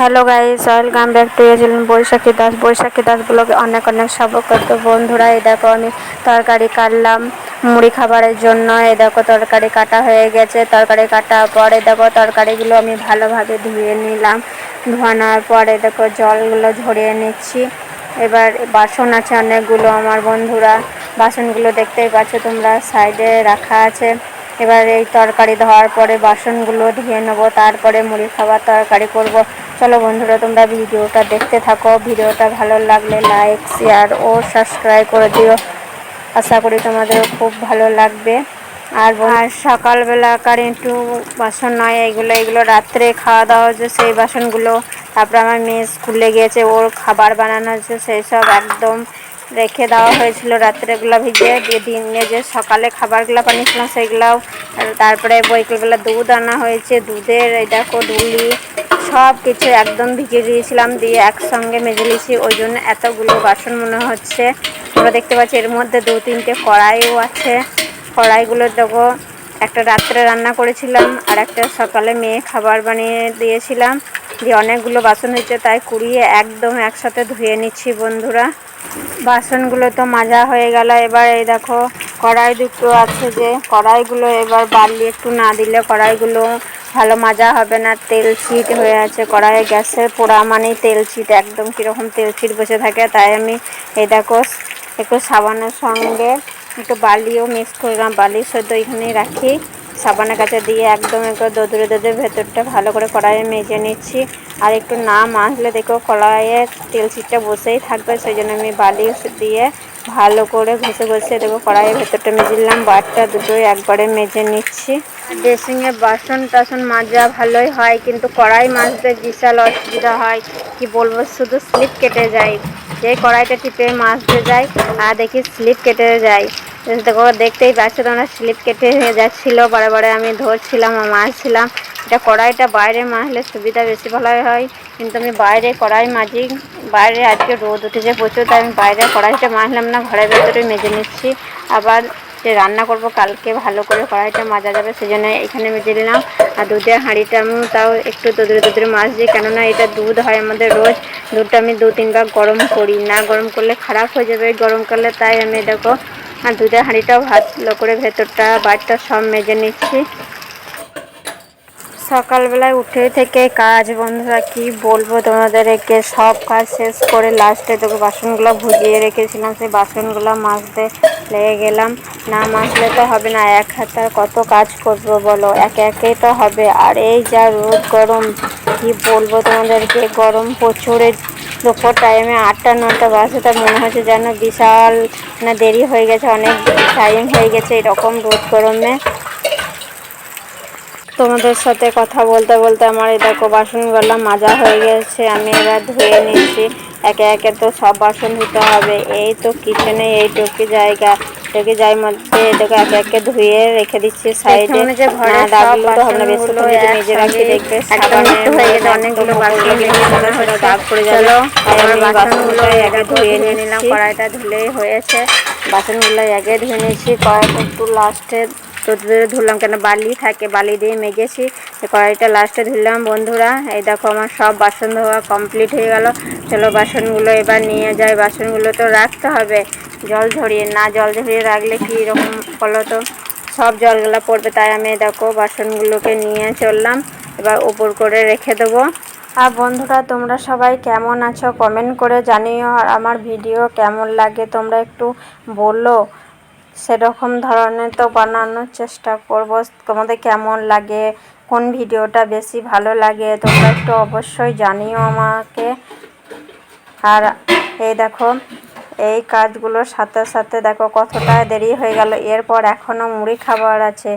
Hello guys welcome back to এজেলেন Baishakhi Das Baishakhi Das ব্লগে অনেক অনেক স্বাগত। বন্ধুরা, এই দেখো আমি তরকারি কাটলাম মুড়ি খাবারের জন্য। এই দেখো তরকারি কাটা হয়ে গেছে। তরকারি কাটা পরে দেখো তরকারিগুলো আমি ভালোভাবে ধুয়ে নিলাম। ধোয়ানোর পরে দেখো জলগুলো ঝরিয়ে নিচ্ছি। এবার বাসন আছে অনেকগুলো আমার বন্ধুরা। বাসনগুলো দেখতেই পাচ্ছ তোমরা সাইডে রাখা আছে। এবার এই তরকারি ধোয়ার পরে বাসনগুলো ধুয়ে নেব, তারপরে মুড়ি খাবার তরকারি করব। চলো বন্ধুরা, তোমরা ভিডিওটা দেখতে থাকো। ভিডিওটা ভালো লাগলে লাইক, শেয়ার ও সাবস্ক্রাইব করে দিও। আশা করি তোমাদের খুব ভালো লাগবে। আর আর সকালবেলাকার একটু বাসন নয় এগুলো এগুলো রাত্রে খাওয়া দাওয়া হচ্ছে সেই বাসনগুলো। তারপরে আমার মেয়ে স্কুলে গিয়েছে, ওর খাবার বানানো হচ্ছে, সেই সব একদম রেখে দেওয়া হয়েছিল রাত্রেগুলো ভিজে। দিয়ে দিনে যে সকালে খাবারগুলো বানিয়েছিলাম সেইগুলাও তারপরে বৈকালবেলা দুধ আনা হয়েছে, দুধের এই দেখো ডুলি সব কিছু একদম ভিজিয়ে দিয়েছিলাম, দিয়ে একসঙ্গে মেজে নিয়েছি। ওই জন্য এতগুলো বাসন মনে হচ্ছে। আমরা দেখতে পাচ্ছি এর মধ্যে দু তিনটে কড়াইও আছে। কড়াইগুলো দেখো, একটা রাত্রে রান্না করেছিলাম, আর একটা সকালে মেয়ে খাবার বানিয়ে দিয়েছিলাম। দিয়ে অনেকগুলো বাসন হয়েছে, তাই কুড়িয়ে একদম একসাথে ধুয়ে নিচ্ছি বন্ধুরা। বাসনগুলো তো মাজা হয়ে গেল। এবার এই দেখো, কড়াই দুটো আছে যে, কড়াইগুলো এবার বালি একটু না দিলে কড়াইগুলো ভালো মাজা হবে না। তেল ছিট হয়ে আছে কড়াইয়ে গ্যাসের পোড়া মানেই তেল ছিট, একদম কীরকম তেল ছিট বসে থাকে। তাই আমি এই দেখো, একটু সাবানের সঙ্গে একটু বালিও মিক্স করলাম। বালি সদ্য এখানেই রাখি। সাবানের কাছে দিয়ে একদম একটু দোদরে দোদরে ভেতরটা ভালো করে কড়াইয়ে মেজে নিচ্ছি। আর একটু না মাজলে দেখো, কড়াইয়ে তেল ছিটটা বসেই থাকবে, সেই জন্য আমি বালি দিয়ে ভালো করে ঘষে ঘষে দেখো কড়াইয়ের ভেতরটা মেজে নিলাম, বারটা দুটোই একবারে মেজে নিচ্ছি। ড্রেসিংয়ে বাসন টাসন মাজা ভালোই হয়, কিন্তু কড়াই মাজতে বিশাল অসুবিধা হয়, কি বলব, শুধু স্লিপ কেটে যায়। যে কড়াইটা টিপে মাজতে যায়, আর দেখি স্লিপ কেটে যায়। দেখো দেখতেই পাচ্ছ, তোমরা স্লিপ কেটে যাচ্ছিল বারে বারে আমি ধরছিলাম আর মাজছিলাম এটা কড়াইটা বাইরে মাজলে সুবিধা বেশি ভালো হয়, কিন্তু আমি বাইরে কড়াই মাজি। বাইরে আজকে রোদ উঠেছে প্রচুর, তাই আমি বাইরে কড়াইটা মাজলাম না, ঘরের ভেতরে মেজে নিচ্ছি। আবার যে রান্না করব, কালকে ভালো করে কড়াইটা মাজা যাবে সেই জন্য এখানে মেজে নিলাম। আর দুধের হাঁড়িটা আমি তাও একটু দুধরে দুধরে দিই কেননা এটা দুধ হয় আমাদের রোজ। দুধটা আমি দু তিনবার গরম করি, না গরম করলে খারাপ হয়ে যাবে গরমকালে তাই আমি দেখো আর দুধের হাঁড়িটাও ভালো করে ভেতরটা বাটটা সব মেজে নিচ্ছি। সকালবেলায় উঠে থেকে কাজ, বন্ধুরা, কি বলব তোমাদেরকে? সব কাজ শেষ করে লাস্টে তোকে বাসনগুলো ভুজিয়ে রেখেছিলাম, সেই বাসনগুলো মাজতে লেগে গেলাম। না মাজলে তো হবে না, এক হাতে কত কাজ করব বলো? একে একেই তো হবে। আর এই যা রোদ, গরম, কি বলব তোমাদেরকে? গরম প্রচুর। দুপুর টাইমে আটটা নটা বাজে, তার মনে হচ্ছে যেন বিশাল না, দেরি হয়ে গেছে, অনেক টাইম হয়ে গেছে এরকম রোদ গরমে। তোমাদের সাথে কথা বলতে বলতে আমার এই বাসন গলা মাজা হয়ে গেছে, আমি এবার ধুয়ে নিচ্ছি। একে একে তো সব বাসন ধুতে হবে, এই তো কিচেনে এইটুকু জায়গা। এটুকু যাই মধ্যে এটাকে একে একে ধুয়ে রেখে দিচ্ছি সাইডে। এখানে যে ঘরে না সব রাখলে তো হবে না বেশি বাসনগুলো তুমি নিজে রাখি দেখবে সাবানের হয়ে গেলে অনেকগুলো বাসন মনে হচ্ছে দাগ পড়ে যাবে। চলো, তাই আমি বাসনগুলো আগে ধুয়ে নিয়ে নিলাম কড়াইটা ধুলেই হয়েছে। বাসনগুলো আগে ধুয়ে নিয়েছি কড়াইটা একটু লাস্টে তো ধুলাম কেন বালি থাকে বালি দিয়ে মেজেছি। এই কড়াইটা লাস্টে ধুলাম বন্ধুরা এই দেখো আমার সব বাসন ধোয়া কমপ্লিট হয়ে গেল। চলো বাসনগুলো এবার নিয়ে যাই বাসনগুলো তো রাখতে হবে। জল ঝরিয়ে না জল ঝরিয়ে রাখলে কি রকম বলো তো? সব জলগুলো পড়বে, তাই আমি দেখো বাসনগুলোকে নিয়ে চললাম। এবার উপর করে রেখে দেবো। আর বন্ধুরা, তোমরা সবাই কেমন আছো? কমেন্ট করে জানিও। আর আমার ভিডিও কেমন লাগে তোমরা একটু বলো। সেরকম ধরনের তো বানানোর চেষ্টা করব। তোমাদের কেমন লাগে? কোন ভিডিওটা বেশি ভালো লাগে? তোমরা একটু অবশ্যই জানিও আমাকে। আর এই দেখো এই কাজগুলোর সাথে সাথে দেখো কতটা দেরি হয়ে গেল। এরপর এখনও মুড়ি খাবার আছে।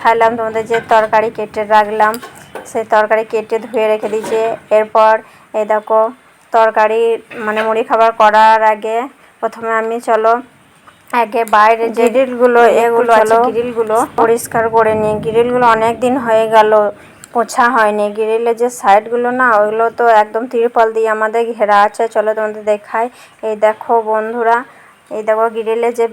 খাইলাম তোমাদের যে তরকারি কেটে রাখলাম সেই তরকারি কেটে ধুয়ে রেখে দিয়েছে। এরপর এই দেখো তরকারি মানে মুড়ি খাবার করার আগে প্রথমে আমি চলো আগে বাইরে যে গ্রিলগুলো এগুলো আছে গ্রিলগুলো। পরিষ্কার করে নিই। গ্রিলগুলো অনেক দিন হয়ে গেল। পোছা হয়নি। গ্রিলের যে সাইডগুলো না, ওইগুলো তো একদম তিরপল দিয়ে আমাদের ঘেরা আছে। চলো তোমাদের দেখাই। এই দেখো বন্ধুরা, এই দেখো গ্রিলে যে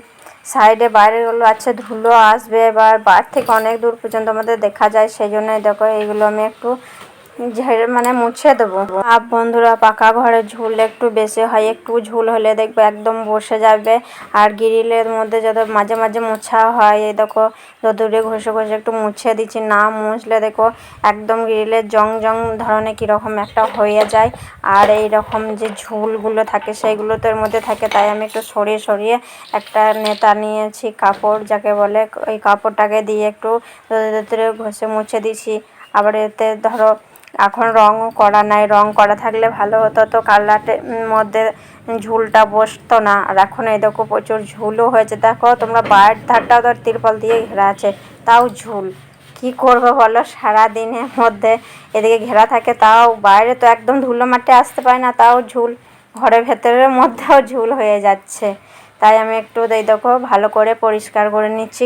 সাইডে বাইরেগুলো আছে, ধুলো আসবে। এবার বাইরে থেকে অনেক দূর পর্যন্ত আমাদের দেখা যায়, সেই জন্য দেখো এইগুলো আমি একটু ঝেড়ে মানে মুছে দেবো। আর বন্ধুরা, পাকা ঘরে ঝুল একটু বেশি হয়, একটু ঝুল হলে দেখবে একদম বসে যাবে। আর গ্রিলের মধ্যে যত মাঝে মাঝে মোছা হয়, এই দেখো দূরে ঘষে ঘষে একটু মুছে দিচ্ছি, না মুছলে দেখো, একদম গ্রিলের জং জং ধরনের কীরকম একটা হয়ে যায়। আর এই রকম যে ঝুলগুলো থাকে সেইগুলো তো এর মধ্যে থাকে, তাই আমি একটু সরিয়ে সরিয়ে একটা নেতা নিয়েছি, কাপড় যাকে বলে, ওই কাপড়টাকে দিয়ে একটু ধরে ঘষে মুছে দিছি আবার এতে ধরো এখন রঙও করা নাই রং করা থাকলে ভালো হতো। তো কালারের মধ্যে ঝুলটা বসতো না। আর এখন এই দেখো প্রচুর ঝুলও হয়েছে। দেখো, তোমরা বাইরের ধারটাও ধর তিরপল দিয়ে ঘেরা আছে। তাও ঝুল। কি করব বলো? সারা দিনের মধ্যে এদিকে ঘেরা থাকে, তাও বাইরে তো একদম ধুলো মাঠে আসতে পারে না, তাও ঝুল। ঘরের ভেতরের মধ্যেও ঝুল হয়ে যাচ্ছে। তাই আমি একটু এই দেখো, ভালো করে পরিষ্কার করে নিচ্ছি।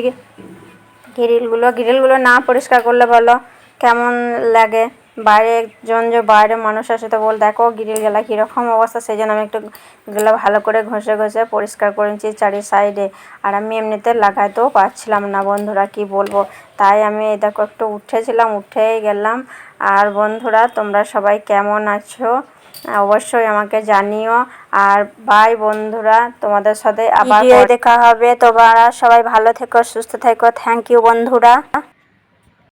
গ্রিলগুলো গ্রিলগুলো না পরিষ্কার করলে বলো, কেমন লাগে? বাইরে একজন যে বাইরে মানুষ আসে তো বল দেখো গ্রিল গেলা কীরকম অবস্থা? সেই জন্য আমি একটু গেলা ভালো করে ঘষে ঘষে পরিষ্কার করে নিচ্ছি চারি সাইডে। আর আমি এমনিতে লাগাতেও পারছিলাম না বন্ধুরা কি বলব? তাই আমি এই দেখো একটু উঠেছিলাম উঠেই গেলাম। আর বন্ধুরা তোমরা সবাই কেমন আছো? অবশ্যই আমাকে জানিও। আর বাই বন্ধুরা তোমাদের সাথে আবার দেখা হবে। তোমরা সবাই ভালো থেকো সুস্থ থেকো। থ্যাংক ইউ বন্ধুরা।